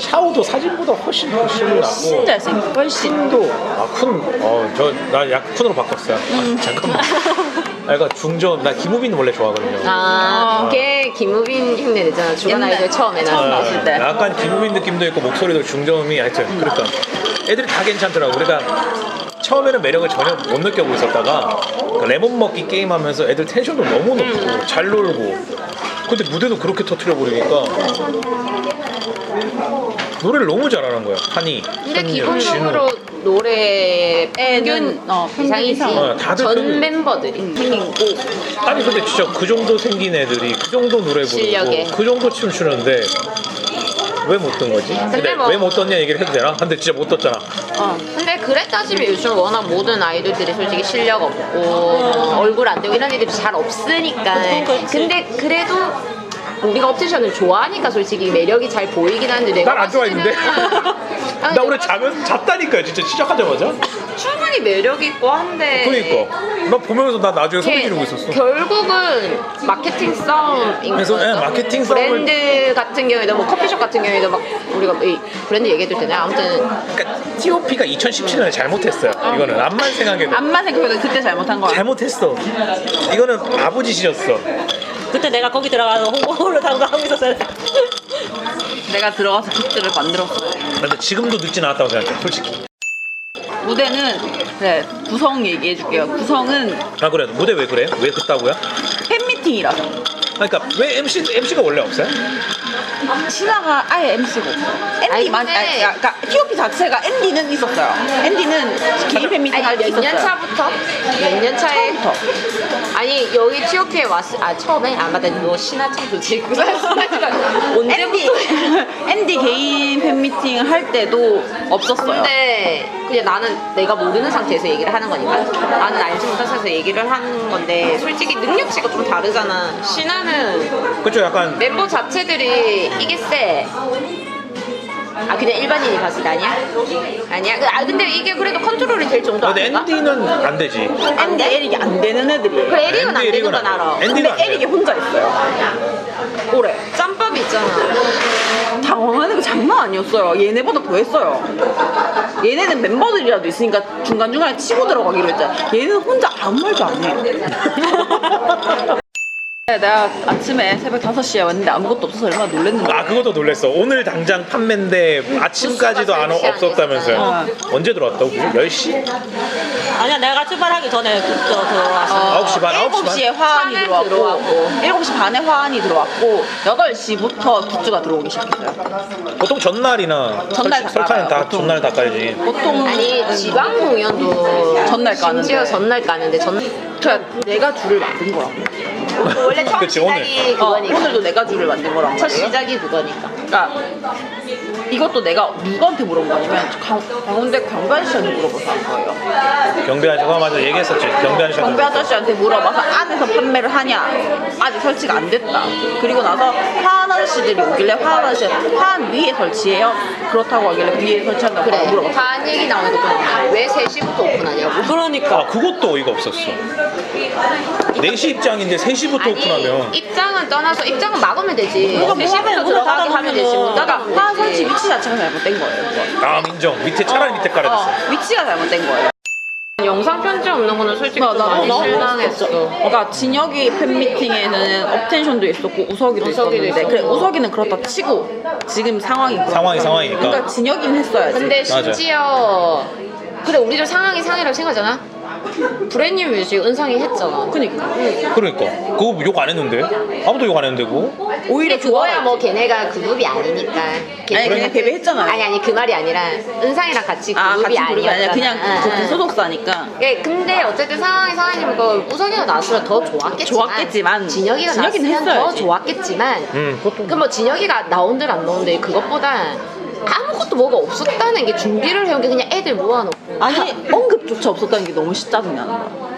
샤오도 사진보다 훨씬 더 실물 나고 진짜 잘생겼어 훨씬. 쿤도 아쿤어저나 약 쿤으로 바꿨어요. 아, 잠깐만. 아 그러니까 중전 나 김우빈 원래 좋아하거든요. 아, 어. 걔 김우빈 흉내 내잖아. 주간 옛날. 아이돌 처음에 처음 나왔을 때. 때. 약간 김우빈 느낌도 있고 목소리도 중저음이 하여튼 그러니까. 애들이 다 괜찮더라고. 그러니까 처음에는 매력을 전혀 못 느껴보고 있었다가 그 레몬 먹기 게임 하면서 애들 텐션도 너무 높고 잘 놀고. 근데 무대도 그렇게 터트려 버리니까 노래를 너무 잘하는 거야 한이 근데 기본적으로 노래 평균 어, 이상이지. 이상. 어, 다들 전 평균. 멤버들이. 생기고 진우. 아니 근데 진짜 그 정도 생긴 애들이 그 정도 노래 부르고 실력에. 그 정도 춤 추는데 왜 못 뜬 거지? 근데 뭐- 왜 못 떴냐 얘기를 해도 되나? 근데 진짜 못 떴잖아 어. 근데 그래 따지면 요즘 워낙 모든 아이돌들이 솔직히 실력 없고 얼굴 안 되고 이런 애들이 잘 없으니까. 근데 그래도 우리가 옵티션을 좋아하니까 솔직히 매력이 잘 보이긴 한데 내가 난안 봤을 때는- 좋아했는데 나 오늘 자면 잤다니까요 진짜 시작하자마자. 충분히 매력 있고 한데. 그러니까. 나 보면서 나 나중에 소리 걔 지르고 있었어. 결국은 마케팅 싸움인 그래서, 거죠. 예, 마케팅 싸움을- 브랜드 같은 경우에도 뭐 커피숍 같은 경우에도 막 우리가 이 브랜드 얘기해도 되나 아무튼. 그러니까 T.O.P가 2017년에 잘못했어요 이거는. 암만 생각해도. 암만 생각해도 그때 잘못한 거야 잘못했어. 이거는 아버지 시였어 그때 내가 거기 들어가서 홍보를 하고 하고 있었어요. 내가 들어가서 굿즈를 만들었어요 근데 지금도 늦진 않았다고 생각해 솔직히 무대는 그래 구성 얘기해 줄게요 구성은 아 그래 무대 왜 그래? 왜 그따구야? 팬미팅이라서 그러니까 왜 MC, MC가 원래 없어요? 신화가 아예 MC고 아니, 앤디만 근데- 아니, 그러니까 T.O.P 자체가 앤디는 있었어요. 앤디는 개인 팬미팅 할때 아니 몇년 있었어요. 차부터? 몇 년 차에? 처음부터. 아니 여기 T.O.P에 왔을 아 처음에? 아 맞다 너 신화 참 좋지 그 앤디 언제부터? 앤디 개인 팬미팅 할 때도 없었어요. 근데 그냥 나는 내가 모르는 상태에서 얘기를 하는 거니까 나는 알지 못한 상태에서 얘기를 하는 건데 솔직히 능력치가 좀 다르잖아 신화는 그쵸 약간 멤버 자체들이 이게 세. 아 그냥 일반인이 봤을 때 아니야? 아니야? 그- 아 근데 이게 그래도 컨트롤이 될 정도 근데 아닌가? 앤디는 안 되지 앤디 에릭이 안 되는 애들이에요 그 에릭은 안 되는 에릭은 건 안 돼. 알아. 앤디는 근데 안 돼. 에릭이 혼자 있어요 올해 짬밥이 있잖아. 당황하는 거 장난 아니었어요. 얘네보다 더 했어요. 얘네는 멤버들이라도 있으니까 중간중간에 치고 들어가기로 했잖아. 얘는 혼자 아무 말도 안 해. 내가 아침에 새벽 5시에 왔는데 아무것도 없어서 얼마나 놀랬는데. 아 그것도 놀랬어 오늘 당장 판매인데 아침까지도 안 부스가 없었다면서요 언제 들어왔다고? 10시? 아니야 내가 출발하기 전에 그저 들어와서 9시 반, 9시 반? 7시에 화환이 들어왔고, 들어왔고. 7시 반에 화환이 들어왔고 8시부터 굿즈가 들어오기 시작했어요. 보통 전날이나 전날 다 설탕은 다 깔아요, 보통. 전날 다 깔지 보통 아니 지방 공연도 전날 까는데. 심지어 전날 까는데 전저 내가 줄을 만든 거라고. 원래 처음 그치, 오늘. 시작이 어, 그거니까. 오늘도 내가 줄을 만든 거란 첫 말이에요. 시작이 그거니까. 그러니까 이것도 내가 누구한테 물어본 거냐면 강, 강원대 경비 아저씨한테 물어봐서 한 거예요. 경비 아저씨 그거 맞아 얘기했었지 경비 아저씨 경비 아저씨한테 물어봐서 안에서 판매를 하냐 아직 설치가 안 됐다. 그리고 나서 화한 아저씨들이 오길래 화한 아저씨 화한 위에 설치해요. 그렇다고 하길래 위에 설치한다고 그래. 물어봤어. 반 얘기 나오는 거구나. 왜 3시부터 오픈하냐고. 그러니까 아 그것도 어이가 없었어 4시 입장인데 3시부터 아니 오픈하면 입장은 떠나서 입장은 막으면 되지. 뭐가 뭐 3시부터 하면 들어가게 문을 하면 되지. 닫아놓으면 화한 설치. 위치 자체가 잘못된 거예요. 그거. 아 인정 밑에 차라리 밑에 깔아줬어 어, 위치가 잘못된 거예요. 영상 편지 없는 거는 솔직히 나- 좀 나- 많이 나- 실망했어. 그러니까 진혁이 팬미팅에는 업텐션도 있었고 우석이도, 우석이도 있었는데 있었고. 그래 우석이는 그렇다 치고 지금 상황이 그렇다. 상황이 상황이니까 그러니까 진혁이는 했어야지. 근데 맞아. 심지어 그래 우리도 상황이 상이라고 생각하잖아. 브랜뉴 뮤직 은상이 했잖아. 그니까 그러니까 그거 욕 안 했는데 아무도 욕 안 했는데 그거 오히려 근데 그거야 좋아요. 뭐 걔네가 그룹이 아니니까. 아니 걔네- 그냥 베베했잖아요. 아니 아니 그 말이 아니라 은상이랑 같이 아 그룹이 같이 그룹이 아니라 아니었잖아. 그냥 응, 그 응. 소속사니까. 예, 근데 어쨌든 상황이 상황이니까 우석이가 나왔으면 더 좋았겠지만 좋았겠지만 진혁이가 진혁이는 나왔으면 더 했어야지. 좋았겠지만 음 그것도 그뭐 진혁이가 나온들 안 나온들 그것보다 아무것도 뭐가 없었다는 게 준비를 해온 게 그냥 애들 모아놓고 아니 언급 조차 없었다는 게 너무 짜증 나는 거야.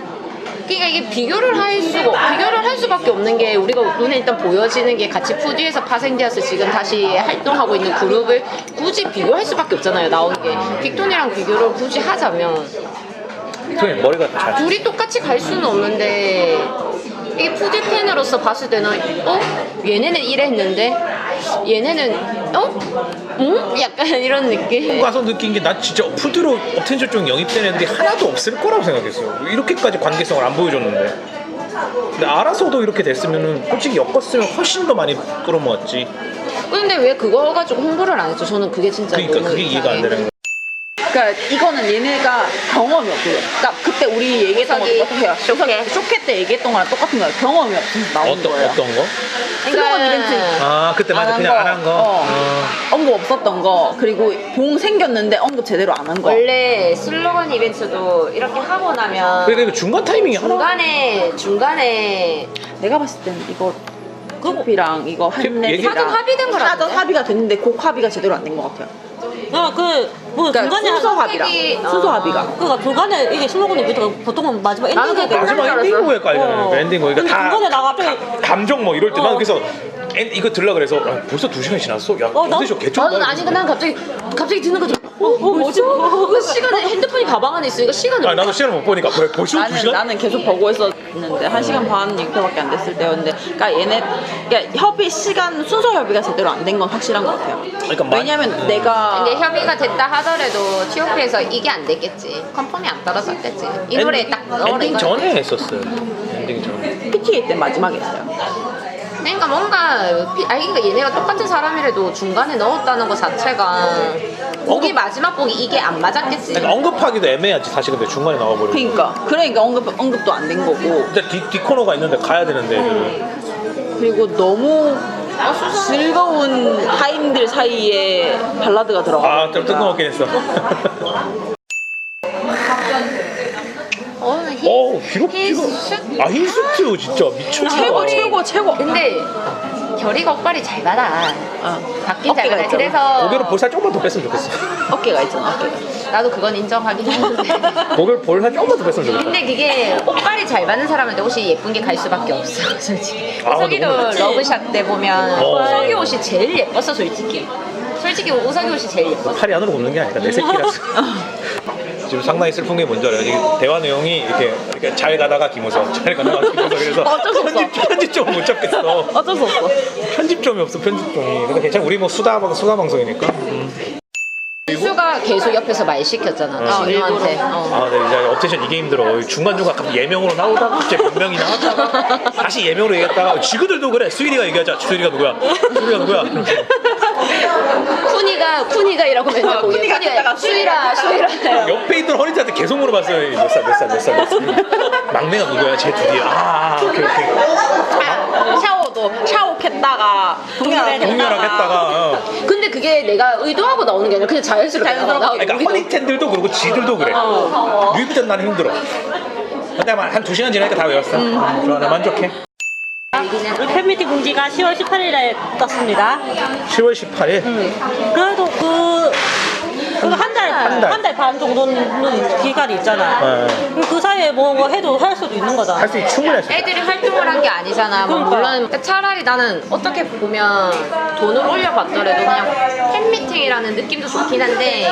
그러니까 이게 비교를 할 수가 비교를 할 수밖에 없는 게 우리가 눈에 일단 보여지는 게 같이 푸디에서 파생되어서 지금 다시 활동하고 있는 그룹을 굳이 비교할 수밖에 없잖아요 나오는 게. 빅톤이랑 비교를 굳이 하자면. 빅톤이 머리가 잘 둘이 똑같이 갈 수는 없는데 이게 푸디 팬으로서 봤을 때는 어? 얘네는 이랬는데? 얘네는 어? 응? 약간 이런 느낌. 가서 느낀 게난 진짜 푸드로 어텐션 쪽 영입된 애들이 하나도 없을 거라고 생각했어요. 이렇게까지 관계성을 안 보여줬는데. 근데 알아서도 이렇게 됐으면은 솔직히 엮었으면 훨씬 더 많이 끌어모았지. 근데 왜 그거 가지고 홍보를 안 했죠? 저는 그게 진짜 그러니까 너무 그게 이해가 안 이상해. 되는 거야. 그러니까 이거는 얘네가 경험이 없어요. 그러니까 그때 우리 얘기했던 거 저기 똑같아요. 쇼케. 쇼케 때 얘기했던 거랑 똑같은 거예요. 경험이 없어서 나온 어떤 거예요. 어떤 거? 슬로건 이벤트. 아 그때 맞아 안 그냥 안 한 거. 어. 어. 언급 없었던 거 그리고 봉 생겼는데 언급 제대로 안 한 거. 원래 슬로건 이벤트도 이렇게 하고 나면 그러니까 이거 중간 타이밍이 하나. 중간에 중간에 내가 봤을 때는 이거 그룹이랑 이거 얘기- 한랩이랑 사전 합의된 거라던데? 사전 합의가 됐는데 곡 합의가 제대로 안 된 것 같아요. 그러니까 그 뭐 그러니까 중간에 순서 한- 합의랑 획이- 순서 어. 합의가. 그러니까 중간에 이게 슬로건 이벤트가 보통은 마지막 나는 엔딩에 그게 마지막 끝난 줄 엔딩 알았어. 거에 깔잖아요. 어. 엔딩 거니까 근데 다 중간에 나 갑자기 감정 뭐 이럴 때 난 어. 그래서 엔, 이거 들라 그래서 아, 벌써 두 시간 지났어. 야, 어, 나- 어디서 개쩔 저는 아니 난 갑자기 갑자기 드는 거죠. 어, 어 뭐지? 그 시간에 핸드폰이 가방 안에 있으니까 시간을 아 나도 시간을 못 보니까 그래 벌써 두 나는 시간? 나는 계속 보고 있었는데 한 시간 반 이렇게밖에 안 됐을 때였는데, 그러니까 얘네 그러니까 협의 시간 순서 협의가 제대로 안 된 건 확실한 것 같아요. 그러니까 마- 왜냐면 내가 근데 협의가 됐다 하더라도 TOP에서 이게 안 됐겠지. 컨펌이 안 떨어졌겠지. 이 노래 딱 넣어라 엔딩. 전에 했었어요. 엔딩 전에. PTA 때 마지막에 했어요. 그러니까 뭔가 피- 아니 그러니까 얘네가 똑같은 사람이라도 중간에 넣었다는 것 자체가 곡이 마지막 곡이 이게 안 맞았겠지. 그러니까 언급하기도 애매하지 사실 근데 중간에 나와버리고. 그러니까 그러니까 언급 언급도 안 된 거고 진짜 뒤, 뒤 코너가 있는데 가야 되는데 애들은. 그리고 너무 즐거운 타임들 사이에 발라드가 들어가. 아 좀 뜬금없긴 했어. 어, 히, 오 기록 기록. 히스트? 아 흰수트 진짜 미쳤다. 최고 최고 최고. 근데 결이가 오빠리 잘 받아. 어. 잘 어깨가 받아. 있잖아. 그래서 고개를 볼살 조금만 더 뺐으면 좋겠어. 어깨가 있잖아. 어깨가. 나도 그건 인정하긴 하는데. 고개를 볼살 조금만 더 뺐으면 좋겠다. 근데 그게 옷빨이 잘 받는 사람한테 옷이 예쁜 게 갈 수밖에 없어 솔직히 아, 우석이도 너무 러브샷 때 보면 어. 우석이 옷이 제일 예뻤어 솔직히 솔직히 우석이 옷이 제일 예뻤어 팔이 안으로 굽는 게 아니라 내 새끼라서. 지금 상당히 슬픈 게 뭔지 알아요? 이게 대화 내용이 이렇게, 이렇게 잘 가다가 김우석, 잘 가다가 김우석 그래서 어쩔 수 없어. 편집 편집점 못 잡겠어. 어쩔 수 없어. 편집점이 없어 편집점이. 근데 괜찮아 우리 뭐 수다 방- 수다 방송이니까. 수가 계속 옆에서 말 시켰잖아 어. 진우한테 어. 아, 네, 이제 업텐션 이게 힘들어. 중간 중간 가끔 예명으로 나오다가 갑자기 변명이 나왔다가 다시 예명으로 얘기했다가 지그들도 그래. 수일이가 얘기하자. 수일이가 누구야? 수일이가 누구야? 쿠니가 쿠니가 이라고 맨날 보여 쿠니가 됐다가 수이라 수이라 옆에 있던 허니한테 계속 물어봤어요. 몇 살, 몇 살, 몇 살, 몇 살. 막내가 누구야? 쟤 둘이야. 아, 오케이, 오케이. 아, 샤워 도 샤워했다가 동료랑 동료랑 했다가. 어. 근데 그게 내가 의도하고 나오는 게 아니라 그냥 자연스럽게 자연스럽게. 나와. 그러니까. 허니텐들도 그렇고 지들도 그래. 뮤비전 나는 힘들어. 근데 한두 시간 지나니까 다 외웠어. 음, 좋아, 나 만족해. 우리 팬미팅 공지가 10월 18일에 떴습니다. 10월 18일. 그래도 그, 그 한 달, 한반 정도는 기간이 있잖아. 네. 그럼 그 사이에 뭐 해도 할 수도 있는 거잖아. 할 수 있, 충분히 할수 있어. 애들이 활동을 한 게 아니잖아. 뭐 그러니까. 물론 차라리 나는 어떻게 보면 돈을 올려봤더라도 그냥 팬미팅이라는 느낌도 좋긴 한데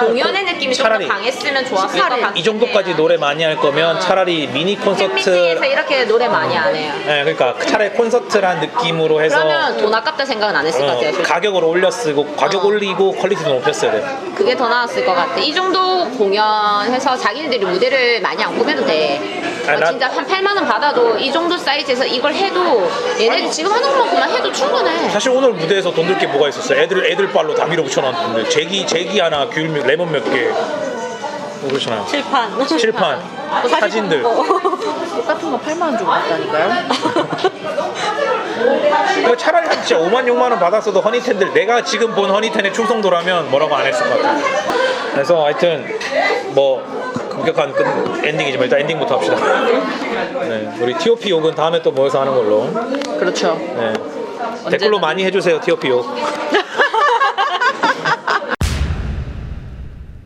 공연의 느낌이 좀 더 차라리 강했으면 좋았을 것 같아. 이 정도까지 노래 많이 할 거면 차라리 미니 콘서트. 팬미팅에서 이렇게 노래 많이 안 해요. 네, 그러니까 차라리 콘서트란 느낌으로 해서 그러면 돈 아깝다 생각은 안 했을 것 어, 같아요. 솔직히. 가격을 올려 쓰고 가격 어. 올리고 퀄리티도 높였어야 돼. 그게 더 나았을 것 같아. 이 정도 공연해서 자기네들이 무대를 많이 안 꾸며도 돼. 어, 난- 진짜 한 8만 원 받아도 이 정도 사이즈에서 이걸 해도 얘네 지금 하는 것만큼만 해도 충분해. 사실 오늘 무대에서 돈 들 게 뭐가 있었어? 애들 애들 발로 다 밀어 붙여놨는데 제기 제기 하나 귤 몇- 레몬 몇 개. 뭐 그렇잖아요. 칠판. 칠판 사진들. 똑같은 거 8만 원 주고 갔다니까요. 이거 차라리 한 진짜 5만 6만 원 받았어도 허니텐들 내가 지금 본 허니텐의 충성도라면 뭐라고 안 했을 것 같아. 그래서 하여튼 뭐 급격한 끝 엔딩이지만 일단 엔딩부터 합시다. 네, 우리 T.O.P 욕은 다음에 또 모여서 하는 걸로. 그렇죠. 네. 댓글로 많이 해주세요 T.O.P 욕.